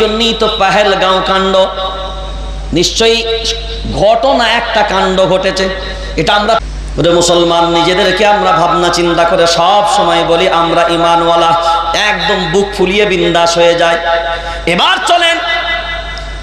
জন্যই তো পাহেলগাঁও কাণ্ড। নিশ্চয়ই ঘটনা একটা কাণ্ড ঘটেছে। এটা আমরা মুসলমান নিজেদেরকে আমরা ভাবনা চিন্তা করে সব সময় বলি, আমরা ইমানওয়ালা, একদম বুক ফুলিয়ে বিন্দাস হয়ে যায় এবার চলেন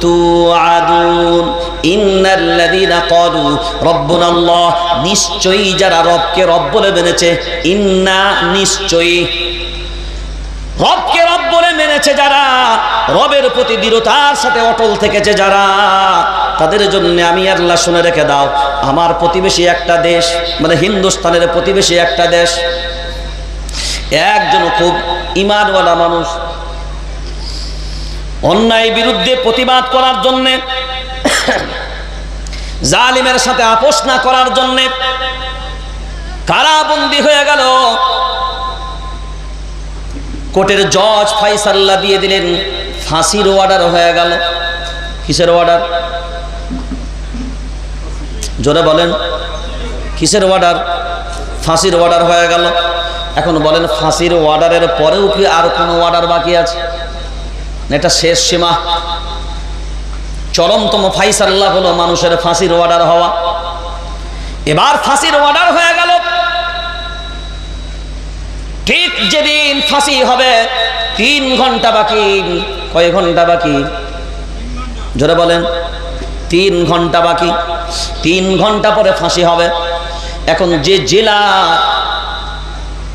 তুআদুন ইন্নাল্লাযীনা ক্বালু রাব্বুনাল্লাহ নিশ্চয়ই যারা রবকে রব বলে মেনেছে ইন্না নিশ্চয়ই রবকে রব বলে মেনেছে যারা, রবের প্রতি দৃঢ়তার সাথে অটল থেকেছে যারা। তাদের জন্য আমি আল্লাহ শুনে রেখে দাও। আমার প্রতিবেশী একটা দেশ মানে হিন্দুস্তানের প্রতিবেশী একটা দেশ। একজন খুব ইমানওয়ালা মানুষ অন্যায় বিরুদ্ধে প্রতিবাদ করার জন্যে, জালিমের সাথে আপোষ না করার জন্যে কারাবন্দি হয়ে গেল। কোর্টের জজ ফাইসাল্লা দিয়ে দিলেন, ফাঁসির অর্ডার হয়ে গেল। কিসের অর্ডার জোরে বলেন, কিসের অর্ডার ফাঁসির অর্ডার হয়ে গেল। এখন বলেন, ফাঁসির অর্ডারের পরেও কি আর কোনো অর্ডার বাকি আছে? এটা শেষ সীমা। চরমতম ফাইসাল্লাহ হলো মানুষের ফাঁসির অর্ডার হওয়া। এবার ফাঁসির অর্ডার হয়ে গেল। ঠিক যেদিন ফাঁসি হবে, তিন ঘণ্টা বাকি, কয় ঘণ্টা বাকি? জোরে বলেন। তিন ঘণ্টা বাকি। তিন ঘণ্টা পরে ফাঁসি হবে। এখন যে জেলা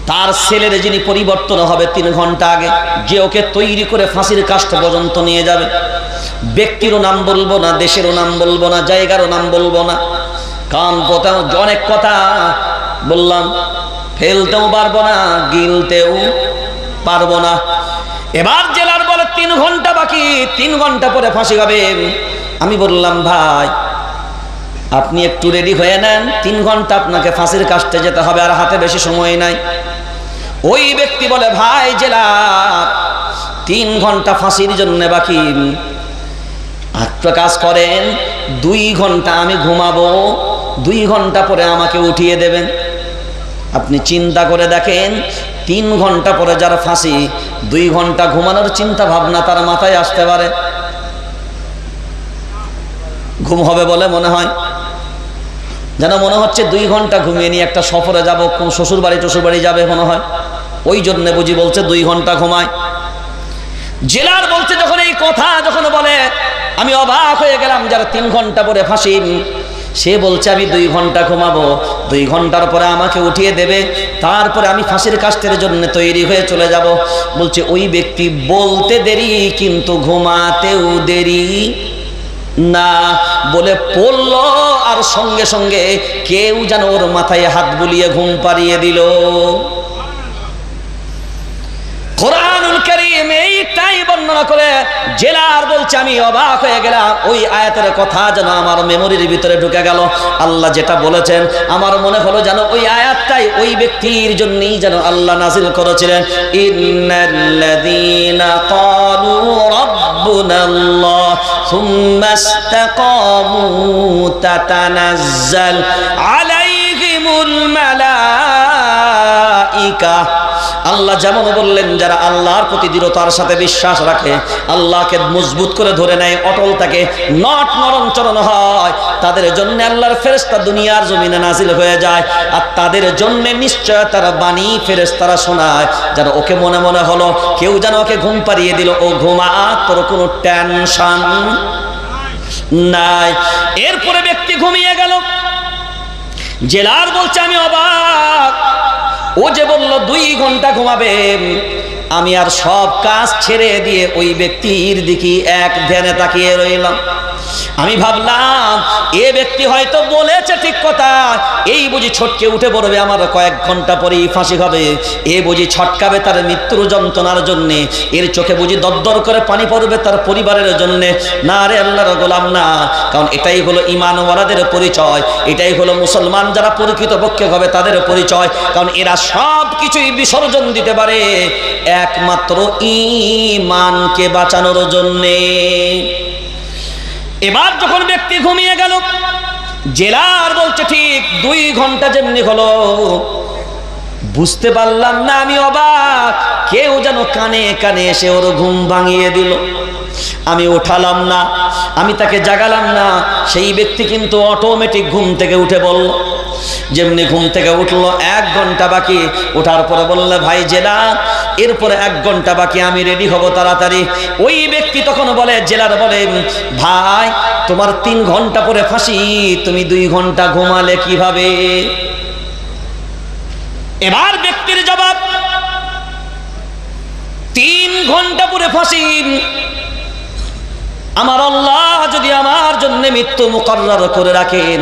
তার ছেলের যিনি পরিবর্তন হবে তিন ঘণ্টা আগে, যে ওকে তৈরি করে ফাঁসির কাষ্ট পর্যন্ত নিয়ে যাবে। ব্যক্তিরও নাম বলব না, দেশেরও নাম বলব না, জায়গারও নাম বলব না। কারণ কথা অনেক কথা বললাম, ফেলতেও পারব না, গিলতেও পারব না। এবার জেলার বলে তিন ঘণ্টা বাকি, তিন ঘণ্টা পরে ফাঁসি হবে আমি বললাম, ভাই আপনি একটু রেডি হয়ে নেন, তিন ঘণ্টা আপনাকে ফাঁসির কাছতে যেতে হবে আর হাতে বেশি সময় নাই। ওই ব্যক্তি বলে, ভাই জেলা তিন ঘণ্টা ফাঁসির জন্য বাকি। একটা কাজ করেন, দুই ঘণ্টা আমি ঘুমাবো, দুই ঘণ্টা পরে আমাকে উঠিয়ে দেবেন। আপনি চিন্তা করে দেখেন, তিন ঘণ্টা পরে যার ফাঁসি, দুই ঘণ্টা ঘুমানোর চিন্তা ভাবনা তার মাথায় আসতে পারে। ঘুম হবে বলে মনে হয়। যেন মনে হচ্ছে দুই ঘণ্টা ঘুমিয়ে নিয়ে একটা সফরে যাব শ্বশুর বাড়ি টশুর বাড়ি যাবে মনে হয়। ওই জন্যে বুঝি বলছে দুই ঘণ্টা ঘুমায়। জেলার বলছে যখন এই কথা, যখন বলে, আমি অবাক হয়ে গেলাম, যারা তিন ঘণ্টা পরে ফাঁসি। সে বলছে, আমি দুই ঘণ্টা ঘুমাবো। দুই ঘণ্টার পরে আমাকে উঠিয়ে দেবে। তারপরে আমি ফাঁসির কাস্তের জন্য তৈরি হয়ে চলে যাব। বলছে, ওই ব্যক্তি বলতে দেরি, কিন্তু ঘুমাতেও দেরি না। বলে, পড়ল আর সঙ্গে সঙ্গে কেউ যেন ওর মাথায় হাত বুলিয়ে ঘুম পাড়িয়ে দিল। ঢুকে গেল। আল্লাহ যেটা বলেছেন, আমার মনে হলো যেন ওই আয়াতটাই ওই ব্যক্তির জন্যই যেন নাজিল করেছিলেন। ইন্নাল্লাযীনা সুম্মা ইসতাকামু তাতানাজ্জাল আলাইহিমুল মালাইকা আল্লাহ যেমন বললেন, যারা আল্লাহর প্রতি দৃঢ়তার সাথে বিশ্বাস রাখে, আল্লাহকে মজবুত করে ধরে নেয়, অটল থাকে, নট নরম চরণ হয়, তাদের জন্য আল্লাহর ফেরেস্তা দুনিয়ার জমিনে নাজিল হয়ে যায়, আর তাদের জন্য নিশ্চয় তারা বাণী ফেরেস্তারা শোনায়, যেন ওকে মনে মনে হলো, কেউ যেন ওকে ঘুম পাড়িয়ে দিল, ও ঘুমা, তোর কোনো টেনশন নাই। এরপরে ব্যক্তি ঘুমিয়ে গেল। জেলার বলছে, আমি অবাক ও যে বলল দুই ঘণ্টা ঘুমাবে। আমি আর সব কাজ ছেড়ে দিয়ে ওই ব্যক্তির দিকে এক ধ্যানে তাকিয়ে রইলাম। আমি ভাবলাম, এ ব্যক্তি হয়তো বলেছে ঠিক কথা, এই বুঝি ছটকে উঠে পড়বে, আমার কয়েক ঘণ্টা পরেই ফাঁসি হবে। এ বুঝি ছটকাবে তার মৃত্যুর যন্ত্রণার জন্যে, এর চোখে বুঝি দরদর করে পানি পড়বে তার পরিবারের জন্যে। না রে আল্লাহর গোলাম না, কারণ এটাই হলো ইমানওয়ালাদের পরিচয়, এটাই হলো মুসলমান যারা পরিচিত পক্ষে হবে তাদের পরিচয়, কারণ এরা সব কিছুই বিসর্জন দিতে পারে। একমাত্র ইমানকে বাঁচানোর জন্যে। এবার যখন ব্যক্তি ঘুমিয়ে গেল, জেলার বলছে, ঠিক দুই ঘণ্টা যেমনি হলো। বুঝতে পারলাম না, আমি অবাক। কেউ যেন কানে কানে এসে ওর ঘুম ভাঙিয়ে দিল। আমি ওঠালাম না, আমি তাকে জাগালাম না। সেই ব্যক্তি কিন্তু অটোমেটিক ঘুম থেকে উঠে বলল যেমনি ঘুম থেকে উঠল, এক ঘণ্টা বাকি। ওঠার পরে বললে, ভাই জেলা, এরপরে এক ঘণ্টা বাকি, আমি রেডি হব তাড়াতাড়ি। ওই ব্যক্তি তখন বলে, জেলার বলে, ভাই, তোমার তিন ঘণ্টা পরে ফাঁসি, তুমি দুই ঘণ্টা ঘুমালে কীভাবে? এবার ব্যক্তির জবাব, তিন ঘণ্টা পরে ফাঁসি। আমার আল্লাহ যদি আমার জন্য মৃত্যু মুকর্রার করে রাখেন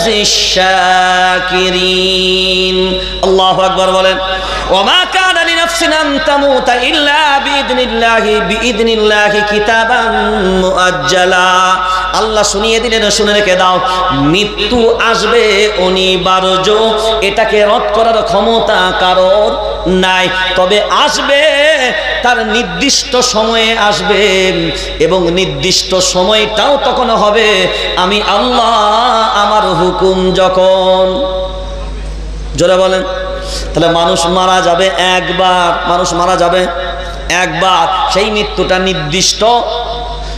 সানাজজি الشاكرين الله أكبر বলেন وما كان لنفس أن تموت إلا بإذن الله بإذن الله كتابا مؤجلا আল্লাহ শুনিয়ে দিলেন, শুনে রেখে দাও। মৃত্যু আসবে অনিবার্য। এটাকে রদ করার ক্ষমতা কারোর নাই। তবে আসবে, তার নির্দিষ্ট সময়ে আসবে এবং নির্দিষ্ট সময়টাও তখন হবে। আমি আল্লাহ আমার হুকুম যখন। জোরে বলেন। তাহলে মানুষ মারা যাবে একবার। মানুষ মারা যাবে একবার। সেই মৃত্যুটা নির্দিষ্ট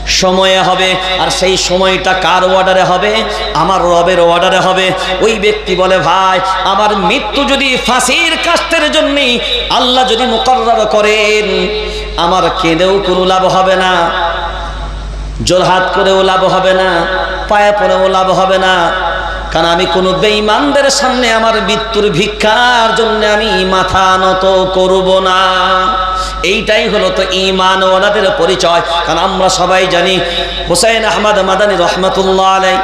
সময়ে হবে, আর সেই সময়টা কার অর্ডারে হবে? আমার রবের অর্ডারে হবে। ওই ব্যক্তি বলে, ভাই, আমার মৃত্যু যদি ফাঁসির কাস্তের জন্যই আল্লাহ যদি মোকারর করেন, আমার কেঁদেও কোনো লাভ হবে না, জোরহাত করেও লাভ হবে না, পায়ে পড়েও লাভ হবে না। কারণ আমি কোনো বেঈমানদের সামনে আমার মৃত্যুর ভিক্ষার জন্য আমি মাথা নত করব না। এইটাই হলো তো ইমান ওনাদের পরিচয়। কারণ আমরা সবাই জানি, হুসাইন আহমদ মাদানী রহমতুল্লাহ আলাই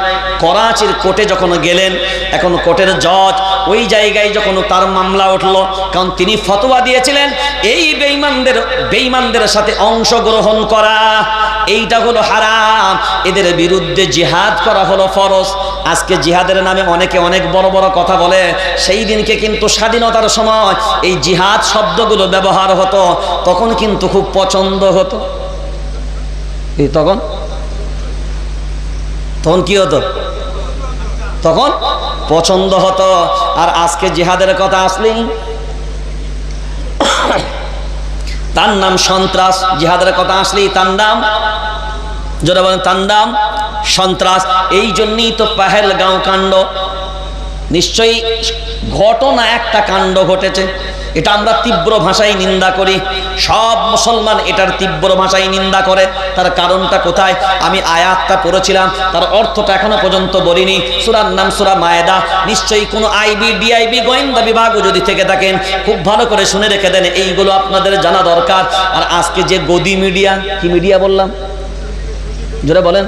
করাচির কোর্টে যখন গেলেন, এখন কোর্টের জজ ওই জায়গায় যখন তার মামলা উঠল, কারণ তিনি ফতোয়া দিয়েছিলেন, এই বেঈমানদের বেঈমানদের সাথে অংশগ্রহণ করা, এইটা হলো হারাম। এদের বিরুদ্ধে জিহাদ করা হলো ফরজ। আজকে জিহাদের নামে অনেকে অনেক বড় বড় কথা বলে, সেই দিনকে কিন্তু স্বাধীনতার সময় এই জিহাদ শব্দগুলো ব্যবহার হতো, তখন কিন্তু খুব পছন্দ হতো। তখন? তখন কি হতো? তখন পছন্দ হতো, আর আজকে জিহাদের কথা আসলেই তার নাম সন্ত্রাস, জিহাদের কথা আসলেই তার নাম যারা বলেন তার নাম সন্ত্রাস, এই জন্যই তো পাহেলগাঁও কাণ্ড। নিশ্চয়ই ঘটনা একটা কাণ্ড ঘটেছে। এটা আমরা তীব্র ভাষায় নিন্দা করি। সব মুসলমান এটার তীব্র ভাষায় নিন্দা করে। তার কারণটা কোথায়? আমি আয়াতটা পড়েছিলাম, তার অর্থটা এখনও পর্যন্ত বলিনি। সুরার নাম সুরা মায়েদা। নিশ্চয়ই কোনো আইবি, ডিআইবি, গোয়েন্দা বিভাগও যদি থেকে থাকেন, খুব ভালো করে শুনে রেখে দেন, এইগুলো আপনাদের জানা দরকার। আর আজকে যে গদি মিডিয়া, কি মিডিয়া বললাম? যেটা বলেন।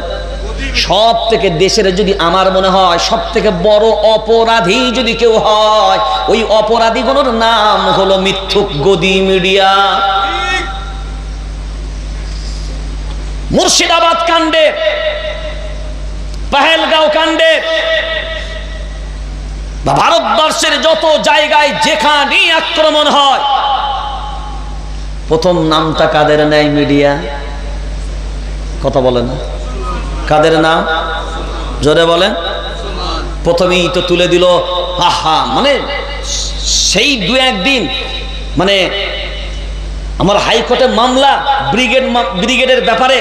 সব থেকে দেশের যদি আমার মনে হয় সব থেকে বড় অপরাধী যদি কেউ হয়, ওই অপরাধীগুলোর নাম হলো মিথ্যুক গদি মিডিয়া। মুর্শিদাবাদ কাণ্ডে, পাহেলগাঁও কাণ্ডে, বা ভারতবর্ষের যত জায়গায় যেখানেই আক্রমণ হয়, প্রথম নামটা কাদের নেয় মিডিয়া? কথা বলে না। কাদের নাম? জোরে বলেন। প্রথমেই তো তুলে দিল, আহা মানে সেই দু একদিন মানে আমার হাইকোর্টে মামলা, ব্রিগেড ব্রিগেডের ব্যাপারে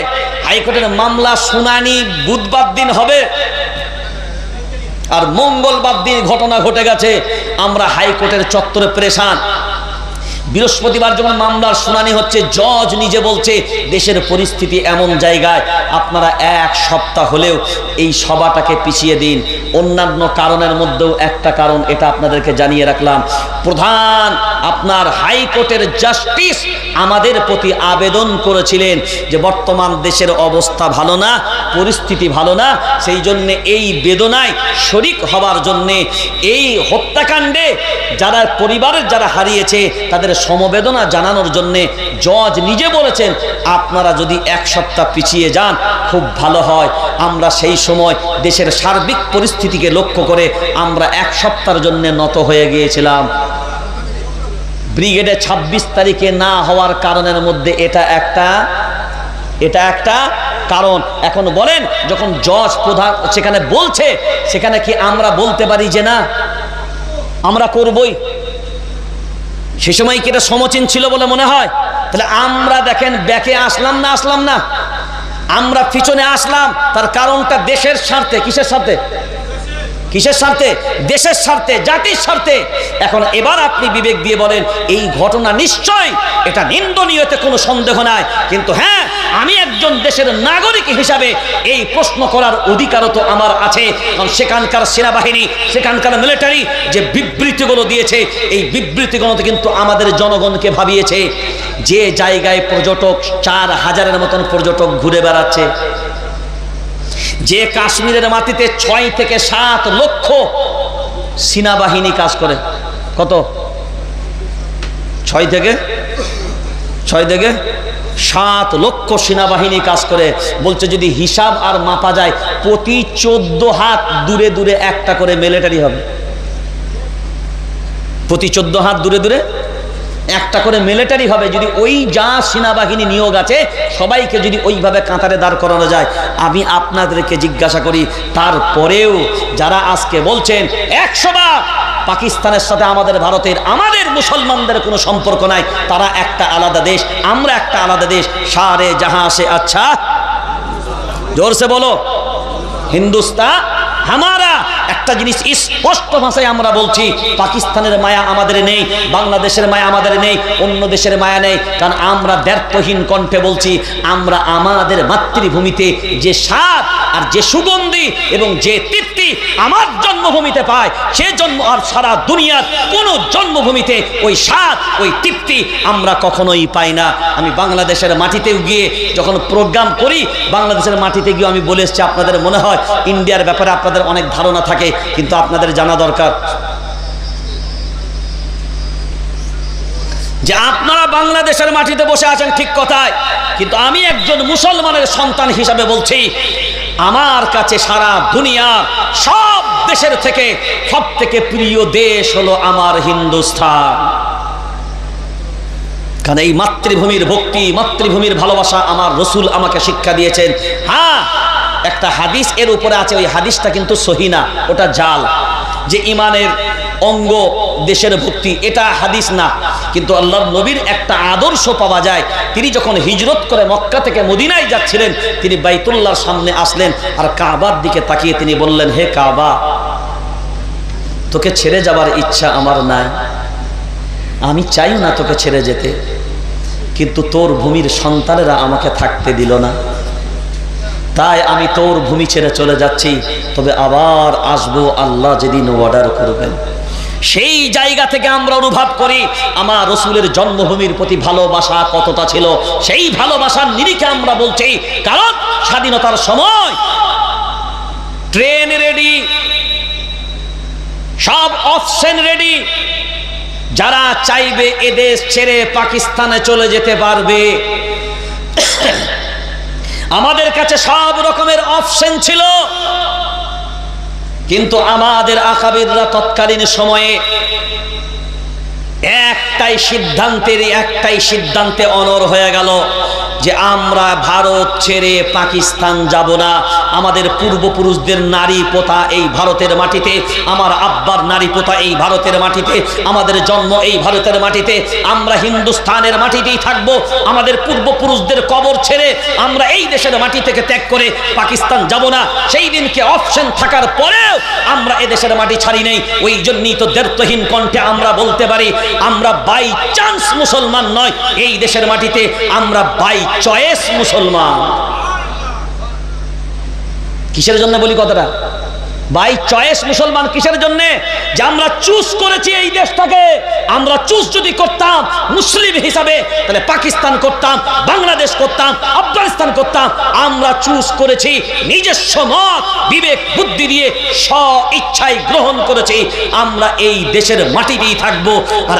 হাইকোর্টের মামলা শুনানি বুধবার দিন হবে। আর মঙ্গলবার দিন ঘটনা ঘটে গেছে, আমরা হাইকোর্টের চত্বরে প্রেশান। বৃহস্পতিবার যখন মামলার শুনানি হচ্ছে, জজ নিজে বলছে, দেশের পরিস্থিতি এমন জায়গায়, আপনারা এক সপ্তাহ হলেও এই সভাটাকে পিছিয়ে দিন। অন্যান্য কারণের মধ্যেও একটা কারণ, এটা আপনাদেরকে জানিয়ে রাখলাম। প্রধান, আপনার হাইকোর্টের জাস্টিস আমাদের প্রতি আবেদন করেছিলেন যে বর্তমান দেশের অবস্থা ভালো না, পরিস্থিতি ভালো না, সেই জন্য এই বেদনায় শরিক হবার জন্যে এই হত্যাকাণ্ডে যারা পরিবারের যারা হারিয়েছে, তাদের সমবেদনা জানানোর জন্যে জজ নিজে বলেছেন, আপনারা যদি এক সপ্তাহ পিছিয়ে যান, খুব ভালো হয়। আমরা সেই সময় দেশের সার্বিক পরিস্থিতিকে লক্ষ্য করে আমরা এক সপ্তাহের জন্য নত হয়ে গিয়েছিলাম। ব্রিগেডে ২৬ তারিখে না হওয়ার কারণের মধ্যে এটা একটা এটা একটা কারণ। এখন বলেন, যখন জজ প্রধান সেখানে বলছে, সেখানে কি আমরা বলতে পারি যে না? আমরা করবই। সে সময় কি এটা সমচীন ছিল বলে মনে হয়? তাহলে আমরা দেখেন ব্যাকে আসলাম না আসলাম না। আমরা পিছনে আসলাম, তার কারণটা দেশের স্বার্থে, কিসের স্বার্থে? কিসের স্বার্থে? দেশের স্বার্থে, জাতির স্বার্থে। এখন এবার আপনি বিবেক দিয়ে বলেন, এই ঘটনা নিশ্চয়, এটা নিন্দনীয়তে কোনো সন্দেহ নাই। কিন্তু হ্যাঁ আমি একজন দেশের নাগরিক হিসাবে এই প্রশ্ন করার অধিকারও তো আমার আছে। কারণ সেখানকার সেনাবাহিনী, সেখানকার মিলিটারি যে বিবৃতিগুলো দিয়েছে, এই বিবৃতিগুলোতে কিন্তু আমাদের জনগণকে ভাবিয়েছে, যে জায়গায় পর্যটক চার হাজারের মতন পর্যটক ঘুরে বেড়াচ্ছে যে কাশ্মীরের মাটিতে ছয় থেকে সাত লক্ষ সেনাবাহিনী কাজ করে। কত? ছয় থেকে? ছয় থেকে সাত লক্ষ সেনাবাহিনী কাজ করে। বলছে যদি হিসাব আর মাপা যায়, প্রতি চোদ্দ হাত দূরে দূরে একটা করে মিলিটারি হবে। প্রতি চোদ্দ হাত দূরে দূরে একটা করে মিলিটারি হবে, যদি ওই যা সেনাবাহিনী নিয়োগ আছে, সবাইকে যদি ওইভাবে কাঁতারে দাঁড় করানো যায়, আমি আপনাদেরকে জিজ্ঞাসা করি, তারপরেও যারা আজকে বলছেন, একশো বার পাকিস্তানের সাথে আমাদের ভারতের, আমাদের মুসলমানদের কোনো সম্পর্ক নাই, তারা একটা আলাদা দেশ, আমরা একটা আলাদা দেশ, সারে জাহাঁ সে আচ্ছা জোরসে বলো, হিন্দুস্তা, হামারা একটা জিনিস স্পষ্ট ভাষায় আমরা বলছি, পাকিস্তানের মায়া আমাদের নেই, বাংলাদেশের মায়া আমাদের নেই, অন্য দেশের মায়া নেই, কারণ আমরা দ্ব্যর্থহীন কণ্ঠে বলছি, আমরা আমাদের মাতৃভূমিতে যে স্বাদ আর যে সুগন্ধি এবং যে তৃপ্তি আমার জন্মভূমিতে পায়, সে জন্ম আর সারা দুনিয়ার কোনো জন্মভূমিতে ওই স্বাদ, ওই তৃপ্তি আমরা কখনোই পাই না। আমি বাংলাদেশের মাটিতেও গিয়ে যখন প্রোগ্রাম করি, বাংলাদেশের মাটিতে গিয়ে আমি বলে এসছি, আপনাদের মনে হয় ইন্ডিয়ার ব্যাপারে আপনাদের অনেক ধারণা থাকে কিন্তু আপনাদের জানা দরকার। যে আপনারা বাংলাদেশের মাটিতে বসে আছেন ঠিক কথায়, কিন্তু আমি একজন মুসলমানের সন্তান হিসাবে বলছি, আমার কাছে সারা দুনিয়ার সব দেশের থেকে সব থেকে প্রিয় দেশ হলো আমার হিন্দুস্থান। কারণ এই মাতৃভূমির ভক্তি, মাতৃভূমির ভালোবাসা আমার রসুল আমাকে শিক্ষা দিয়েছেন। হ্যাঁ একটা হাদিস, এর উপরে আছে ওই হাদিসটা কিন্তু সহিনা ওটা জাল। যে ইমানের অঙ্গ দেশের ভক্তি, এটা হাদিস না। কিন্তু আল্লাহ নবীর একটা আদর্শ পাওয়া যায়। তিনি যখন হিজরত করে মক্কা থেকে মদিনায় যাচ্ছিলেন, তিনি বাইতুল্লাহর সামনে আসলেন আর কাবার দিকে তাকিয়ে তিনি বললেন, হে কাবা, তোকে ছেড়ে যাবার ইচ্ছা আমার নাই। আমি চাইও না তোকে ছেড়ে যেতে, কিন্তু তোর ভূমির সন্তানেরা আমাকে থাকতে দিল না। তাই আমি তোর ভূমি ছেড়ে চলে যাচ্ছি, তবে আবার আসব আল্লাহ যেদিন অর্ডার করবেন। সেই জায়গা থেকে আমরা অনুভব করি, আমার রসুলের জন্মভূমির প্রতি ভালোবাসা কতটা ছিল, সেই ভালোবাসার নিরিখে আমরা বলছি, কারণ স্বাধীনতার সময় ট্রেন রেডি, সব অপশন রেডি। যারা চাইবে এদেশ ছেড়ে পাকিস্তানে চলে যেতে পারবে। আমাদের কাছে সব রকমের অপশন ছিল। কিন্তু আমাদের আকাবিররা তৎকালীন সময়ে একটাই সিদ্ধান্তের, একটাই সিদ্ধান্তে অনর হয়ে গেল। যে আমরা ভারত ছেড়ে পাকিস্তান যাব না। আমাদের পূর্বপুরুষদের নারী পোতা এই ভারতের মাটিতে, আমার আব্বার নারী পোতা এই ভারতের মাটিতে, আমাদের জন্ম এই ভারতের মাটিতে, আমরা হিন্দুস্তানের মাটিতেই থাকব। আমাদের পূর্বপুরুষদের কবর ছেড়ে আমরা এই দেশের মাটি থেকে ত্যাগ করে পাকিস্তান যাব না। সেই দিনকে অপশন থাকার পরেও আমরা এ দেশের মাটি ছাড়ি নেই। ওই জন্যই তো দেড়তহীন কণ্ঠে আমরা বলতে পারি, আমরা বাই চান্স মুসলমান নয়। এই দেশের মাটিতে আমরা বাই চয়েস মুসলমান। কিসের জন্য বলি কথাটা? বাই চয়েস মুসলমান কিসের জন্য? যে আমরা চুজ করেছি এই দেশটাকে। আমরা চুজ যদি করতাম, মুসলিম হিসাবে, তাহলে পাকিস্তান করতাম, বাংলাদেশ করতাম, আফগানিস্তান করতাম, আমরা চুজ করেছি নিজস্ব মত, বিবেক, বুদ্ধি দিয়ে স্ব ইচ্ছায় গ্রহণ করেছি। আমরা এই দেশের মাটিতেই থাকব। আর